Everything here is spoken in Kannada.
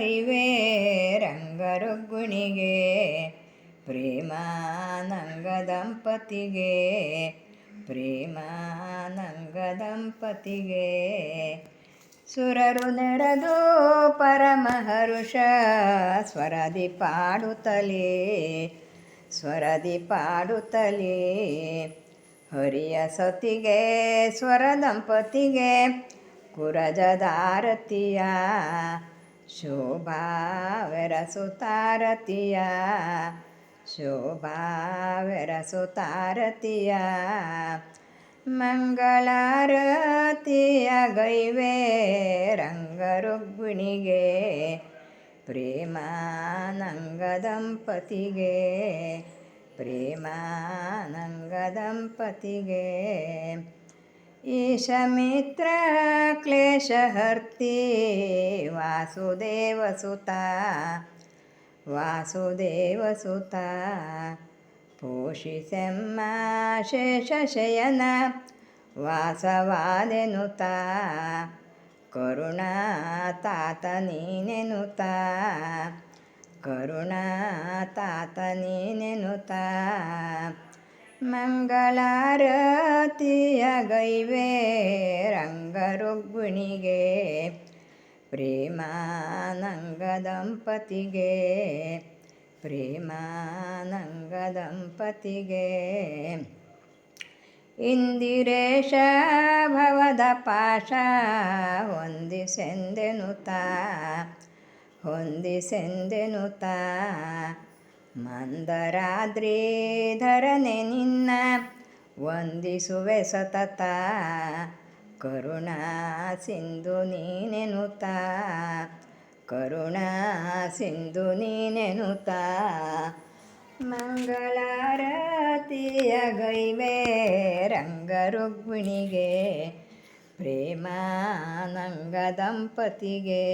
ಗೈವೆ ರಂಗರುಗ್ಗುಣಿಗೆ ಪ್ರೇಮಾನಂಗ ದಂಪತಿಗೆ ಪ್ರೇಮಾನಂಗ ದಂಪತಿಗೆ. ಸುರರು ನೆರೆದು ಪರಮಹರುಷ ಸ್ವರದಿ ಪಾಡುತ್ತಲೇ ಸ್ವರದಿ ಪಾಡುತ್ತಲೇ. ಹರಿಯ ಸತಿಗೆ, ಸ್ವರ ದಂಪತಿಗೆ ಕುರಜದಾರತಿಯ ಶೋಭಾವೆರಸುತಾರತಿಯ ಶೋಭಾವೆರಸುತಾರತಿಯ ಮಂಗಳಾರತಿಯ ಗೈವೆ ರಂಗರುಗ್ಮಿಣಿಗೆ ಪ್ರೇಮಾನಂಗ ದಂಪತಿಗೆ ಪ್ರೇಮಾನಂಗ ದಂಪತಿಗೆ ಈಶಮಿತ್ರ ಕ್ಲೇಶಹರ್ತಿ ವಾಸುದೇವಸುತ ವಾಸುದೇವಸುತ ಪೋಷಿಸೆಮ್ಮ ಶೇಷಶಯನ ವಾಸವಾದೆನುತ. ಕರುಣಾ ತಾತ ನೀನೆನುತ ಕರುಣಾ ತಾತ ನೀನೆನುತ. ಮಂಗಳಾರತಿಯ ಗೈವೆ ರಂಗರುಗ್ಮಿಣಿಗೆ ಪ್ರೇಮಾನಂಗ ದಂಪತಿಗೆ ಪ್ರೇಮಾನಂಗ ದಂಪತಿಗೆ ಇಂದಿರೇಶ ಭವದ ಪಾಶ ಹೊಂದಿಸೆಂದೆನುತ ಹೊಂದಿಸೆಂದೆನುತ. ಮಂದರಾದ್ರಿಧರನೆ ನಿನ್ನ ವಂದಿಸುವೆ ಸತತ. ಕರುಣಾ ಸಿಂಧು ನೀನೆನುತ ಕರುಣಾ ಸಿಂಧು ನೀನೆನುತ ಮಂಗಳಾರತಿಯ ಗೈವೆ ರಂಗರುಗ್ಮಿಣಿಗೆ ಪ್ರೇಮಾನಂಗ ದಂಪತಿಗೆ.